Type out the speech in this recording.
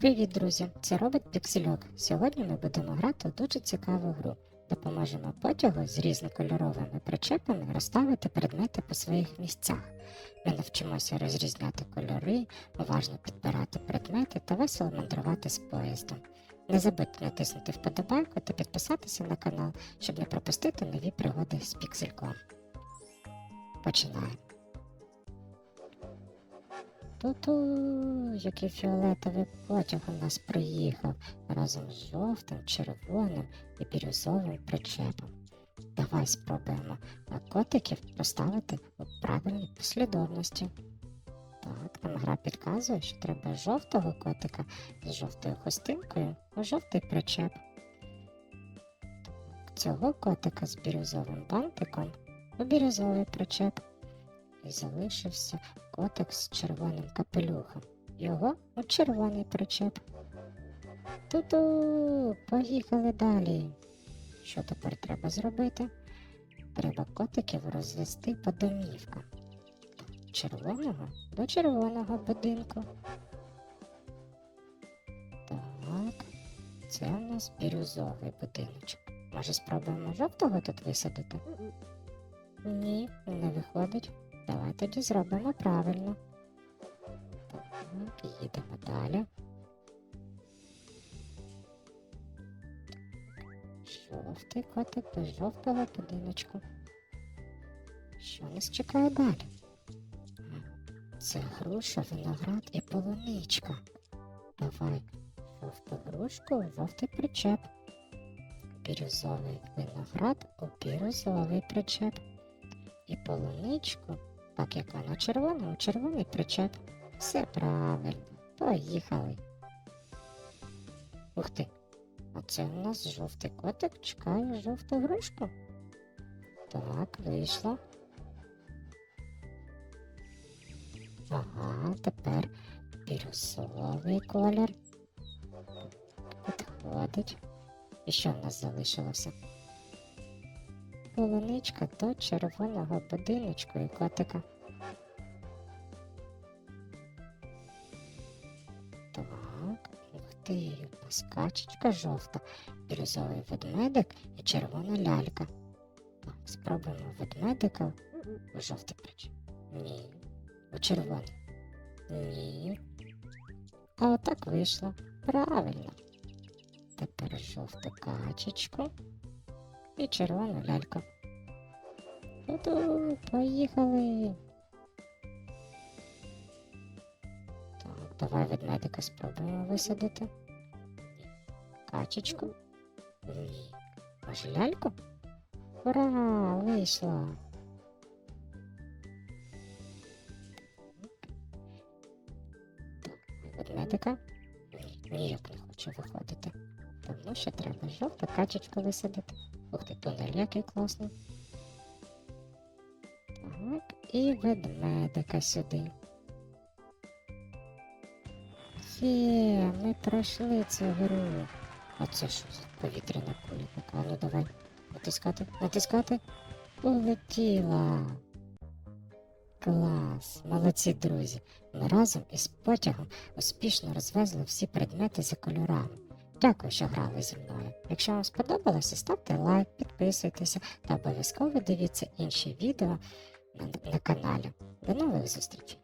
Привіт, друзі! Це робот Піксельок. Сьогодні ми будемо грати у дуже цікаву гру. Допоможемо потягу з різнокольоровими причепами розставити предмети по своїх місцях. Ми навчимося розрізняти кольори, уважно підбирати предмети та весело мандрувати з поїздом. Не забудьте натиснути вподобайку та підписатися на канал, щоб не пропустити нові пригоди з піксельком. Починаємо. Ту-ту, який фіолетовий потяг у нас приїхав разом з жовтим, червоним і бірюзовим причепом. Давай спробуємо котиків поставити у правильній послідовності. Так, нам гра підказує, що треба жовтого котика з жовтою хустинкою у жовтий причеп. Цього котика з бірюзовим бантиком у бірюзовий причеп. І залишився котик з червоним капелюхом. Його у червоний причеп. Ту-ту, поїхали далі. Що тепер треба зробити? Треба котиків розвести по домівкам. Червоного до червоного будинку. Так, це у нас бірюзовий будиночок. Може спробуємо жовтого тут висадити? Ні, не виходить. Давай тоді зробимо правильно. Так, їдемо далі. Жовтий котик до жовтого будиночку. Що нас чекає далі? Це груша, виноград і полуничка. Давай жовту грушку жовтий причеп. Бірюзовий виноград у бірюзовий причеп. І полуничку, так як вона червона, у червоний причеп. Все правильно. Поїхали. Ух ти. А це у нас жовтий котик чекає жовту грушку. Так, вийшло. Ага, тепер бірюзовий колір. Підходить. І що в нас залишилося? Полуничка до червоного будиночку і котика. Так, ух ти, у качечка жовта, бірюзовий ведмедик і червона лялька. Так, спробуємо ведмедика у жовтий прич. Ні. У червоний. Ні. А отак вийшло. Правильно. Тепер жовту качечку і червону ляльку. Ту-ту, поїхали. Так, давай ведмедика спробуємо висадити. Качечку. Ні. Може ляльку? Ура! Вийшло. Так, ведмедика? Ні, ніяк не хоче виходити. Тому що треба жовту качечку висадити. Ух ти, тунель який класний. Так, і ведмедика сюди. Є, ми пройшли цю гру. А це що за повітряна куля така? Ну давай. Натискати, натискати. Улетіла. Клас, молодці друзі. Ми разом із потягом успішно розвезли всі предмети за кольорами. Дякую, що грали зі мною. Якщо вам сподобалося, ставте лайк, підписуйтеся та обов'язково дивіться інші відео на, на каналі. До нових зустрічей!